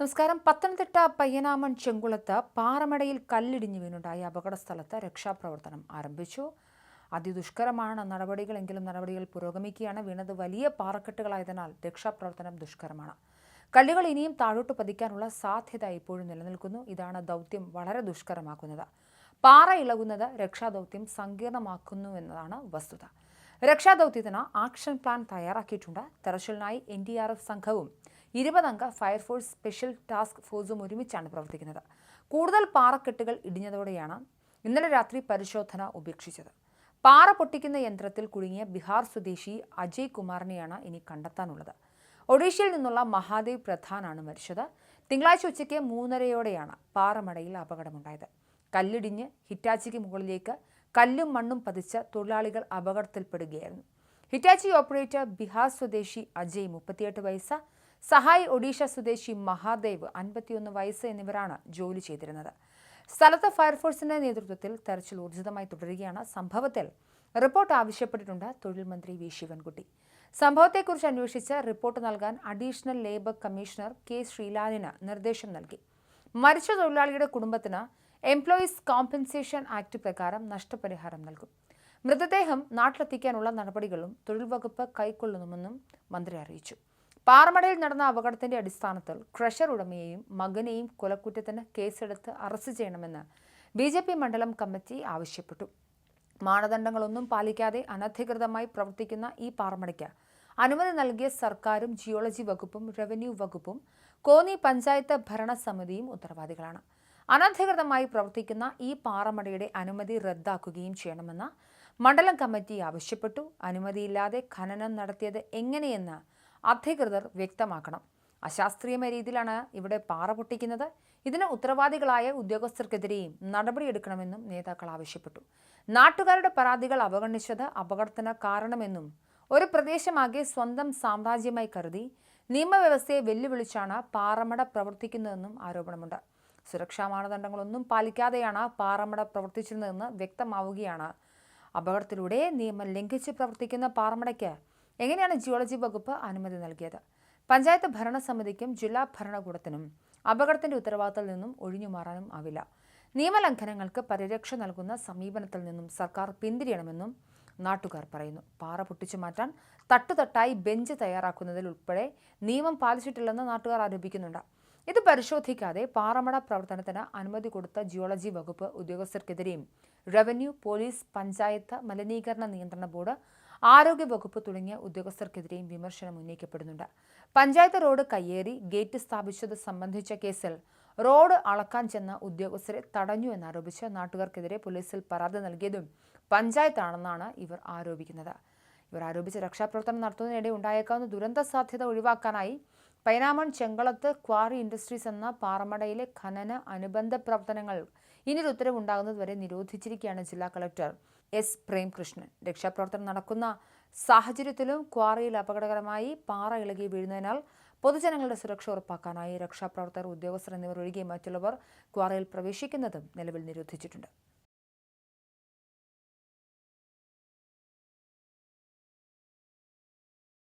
നമസ്കാരം. പത്തനംതിട്ട പയ്യനാമൺ ചെങ്കുളത്ത് പാറമടയിൽ കല്ലിടിഞ്ഞു വീണുണ്ടായ അപകട സ്ഥലത്ത് രക്ഷാപ്രവർത്തനം ആരംഭിച്ചു. അതിദുഷ്കരമാണ്. നടപടികളെങ്കിലും നടപടികൾ പുരോഗമിക്കുകയാണ്. വീണത് വലിയ പാറക്കെട്ടുകളായതിനാൽ രക്ഷാപ്രവർത്തനം ദുഷ്കരമാണ്. കല്ലുകൾ ഇനിയും താഴോട്ട് പതിക്കാനുള്ള സാധ്യത ഇപ്പോഴും നിലനിൽക്കുന്നു. ഇതാണ് ദൗത്യം വളരെ ദുഷ്കരമാക്കുന്നത്. പാറ ഇളകുന്നത് രക്ഷാദൗത്യം സങ്കീർണമാക്കുന്നു എന്നതാണ് വസ്തുത. രക്ഷാദൗത്യത്തിന് ആക്ഷൻ പ്ലാൻ തയ്യാറാക്കിയിട്ടുണ്ട്. തെരച്ചിലിനായി എൻ ഡി ആർ എഫ് സംഘവും ഇരുപതംഗ ഫയർഫോഴ്സ് സ്പെഷ്യൽ ടാസ്ക് ഫോഴ്സും ഒരുമിച്ചാണ് പ്രവർത്തിക്കുന്നത്. കൂടുതൽ പാറക്കെട്ടുകൾ ഇടിഞ്ഞതോടെയാണ് ഇന്നലെ രാത്രി പരിശോധന ഉപേക്ഷിച്ചത്. പാറ പൊട്ടിക്കുന്ന യന്ത്രത്തിൽ കുടുങ്ങിയ ബിഹാർ സ്വദേശി അജയ് കുമാറിനെയാണ് ഇനി കണ്ടെത്താനുള്ളത്. ഒഡീഷയിൽ നിന്നുള്ള മഹാദേവ് പ്രധാനാണ് മരിച്ചത്. തിങ്കളാഴ്ച ഉച്ചയ്ക്ക് മൂന്നരയോടെയാണ് പാറമടയിൽ അപകടമുണ്ടായത്. കല്ലിടിഞ്ഞ് ഹിറ്റാച്ചിക്ക് മുകളിലേക്ക് കല്ലും മണ്ണും പതിച്ച തൊഴിലാളികൾ അപകടത്തിൽപ്പെടുകയായിരുന്നു. ഹിറ്റാച്ചി ഓപ്പറേറ്റർ ബിഹാർ സ്വദേശി അജയ് മുപ്പത്തിയെട്ട് വയസ്സ് സഹായ് ഒഡീഷ സ്വദേശി മഹാദേവ് അൻപത്തിയൊന്ന് വയസ്സ് എന്നിവരാണ് ജോലി ചെയ്തിരുന്നത്. സ്ഥലത്ത് ഫയർഫോഴ്സിന്റെ നേതൃത്വത്തിൽ തെരച്ചിൽ ഊർജിതമായി തുടരുകയാണ്. സംഭവത്തിൽ റിപ്പോർട്ട് ആവശ്യപ്പെട്ടിട്ടുണ്ട് തൊഴിൽ മന്ത്രി വി. ശിവൻകുട്ടി. സംഭവത്തെക്കുറിച്ച് അന്വേഷിച്ച് റിപ്പോർട്ട് നൽകാൻ അഡീഷണൽ ലേബർ കമ്മീഷണർ കെ. ശ്രീലാലിന് നിർദ്ദേശം നൽകി. മരിച്ച തൊഴിലാളിയുടെ കുടുംബത്തിന് എംപ്ലോയീസ് കോമ്പൻസേഷൻ ആക്ട് പ്രകാരം നഷ്ടപരിഹാരം നൽകും. മൃതദേഹം നാട്ടിലെത്തിക്കാനുള്ള നടപടികളും തൊഴിൽ വകുപ്പ് കൈക്കൊള്ളുന്നുമെന്നും മന്ത്രി അറിയിച്ചു. പാറമടയിൽ നടന്ന അപകടത്തിന്റെ അടിസ്ഥാനത്തിൽ ക്രഷർ ഉടമയെയും മകനെയും കൊലക്കുറ്റത്തിന് കേസെടുത്ത് അറസ്റ്റ് ചെയ്യണമെന്ന് ബി ജെ പി മണ്ഡലം കമ്മിറ്റി ആവശ്യപ്പെട്ടു. മാനദണ്ഡങ്ങളൊന്നും പാലിക്കാതെ അനധികൃതമായി പ്രവർത്തിക്കുന്ന ഈ പാറമടയ്ക്ക് അനുമതി നൽകിയ സർക്കാരും ജിയോളജി വകുപ്പും റവന്യൂ വകുപ്പും കോന്നി പഞ്ചായത്ത് ഭരണസമിതിയും ഉത്തരവാദികളാണ്. അനധികൃതമായി പ്രവർത്തിക്കുന്ന ഈ പാറമടയുടെ അനുമതി റദ്ദാക്കുകയും ചെയ്യണമെന്ന് മണ്ഡലം കമ്മിറ്റി ആവശ്യപ്പെട്ടു. അനുമതിയില്ലാതെ ഖനനം നടത്തിയത് എങ്ങനെയെന്ന് അധികൃതർ വ്യക്തമാക്കണം. അശാസ്ത്രീയമായ രീതിയിലാണ് ഇവിടെ പാറ പൊട്ടിക്കുന്നത്. ഇതിന് ഉത്തരവാദികളായ ഉദ്യോഗസ്ഥർക്കെതിരെയും നടപടിയെടുക്കണമെന്നും നേതാക്കൾ ആവശ്യപ്പെട്ടു. നാട്ടുകാരുടെ പരാതികൾ അവഗണിച്ചത് അപകടത്തിന് കാരണമെന്നും ഒരു പ്രദേശമാകെ സ്വന്തം സാമ്രാജ്യമായി കരുതി നിയമവ്യവസ്ഥയെ വെല്ലുവിളിച്ചാണ് പാറമട പ്രവർത്തിക്കുന്നതെന്നും ആരോപണമുണ്ട്. സുരക്ഷാ മാനദണ്ഡങ്ങളൊന്നും പാലിക്കാതെയാണ് പാറമട പ്രവർത്തിച്ചിരുന്നതെന്ന് വ്യക്തമാവുകയാണ്. അപകടത്തിലൂടെ നിയമം ലംഘിച്ച് പ്രവർത്തിക്കുന്ന പാറമടയ്ക്ക് എങ്ങനെയാണ് ജിയോളജി വകുപ്പ് അനുമതി നൽകിയത്? പഞ്ചായത്ത് ഭരണസമിതിക്കും ജില്ലാ ഭരണകൂടത്തിനും അപകടത്തിന്റെ ഉത്തരവാദിത്തത്തിൽ നിന്നും ഒഴിഞ്ഞു മാറാനും ആവില്ല. നിയമലംഘനങ്ങൾക്ക് പരിരക്ഷ നൽകുന്ന സമീപനത്തിൽ നിന്നും സർക്കാർ പിന്തിരിയണമെന്നും നാട്ടുകാർ പറയുന്നു. പാറ പൊട്ടിച്ചു മാറ്റാൻ തട്ടുതട്ടായി ബെഞ്ച് തയ്യാറാക്കുന്നതിൽ ഉൾപ്പെടെ നിയമം പാലിച്ചിട്ടില്ലെന്ന് നാട്ടുകാർ ആരോപിക്കുന്നുണ്ട്. ഇത് പരിശോധിക്കാതെ പാറമട പ്രവർത്തനത്തിന് അനുമതി കൊടുത്ത ജിയോളജി വകുപ്പ് ഉദ്യോഗസ്ഥർക്കെതിരെയും റവന്യൂ പോലീസ് പഞ്ചായത്ത് മലിനീകരണ നിയന്ത്രണ ബോർഡ് ആരോഗ്യ വകുപ്പ് തുടങ്ങിയ ഉദ്യോഗസ്ഥർക്കെതിരെയും വിമർശനം ഉന്നയിക്കപ്പെടുന്നുണ്ട്. പഞ്ചായത്ത് റോഡ് കയ്യേറി ഗേറ്റ് സ്ഥാപിച്ചത് സംബന്ധിച്ച കേസിൽ റോഡ് അളക്കാൻ ചെന്ന ഉദ്യോഗസ്ഥരെ തടഞ്ഞു എന്നാരോപിച്ച് നാട്ടുകാർക്കെതിരെ പോലീസിൽ പരാതി നൽകിയതും പഞ്ചായത്താണെന്നാണ് ഇവർ ആരോപിക്കുന്നത്. ഇവർ ആരോപിച്ച് രക്ഷാപ്രവർത്തനം നടത്തുന്നതിനിടെ ഉണ്ടായേക്കാവുന്ന ദുരന്ത സാധ്യത ഒഴിവാക്കാനായി പൈനാമൺ ചെങ്കളത്ത് ക്വാറി ഇൻഡസ്ട്രീസ് എന്ന പാറമടയിലെ ഖനന അനുബന്ധ പ്രവർത്തനങ്ങൾ ഇനി ഒരു ഉത്തരവുണ്ടാകുന്നതുവരെ നിരോധിച്ചിരിക്കുകയാണ് ജില്ലാ കളക്ടർ എസ് പ്രേംകൃഷ്ണൻ. രക്ഷാപ്രവർത്തനം നടക്കുന്ന സാഹചര്യത്തിലും ക്വാറിയിൽ അപകടകരമായി പാറ ഇളകി വീഴുന്നതിനാൽ പൊതുജനങ്ങളുടെ സുരക്ഷ ഉറപ്പാക്കാനായി രക്ഷാപ്രവർത്തകർ ഉദ്യോഗസ്ഥർ എന്നിവർ ഒഴികെ മറ്റുള്ളവർ ക്വാറിയിൽ പ്രവേശിക്കുന്നതും നിലവിൽ നിരോധിച്ചിട്ടുണ്ട്.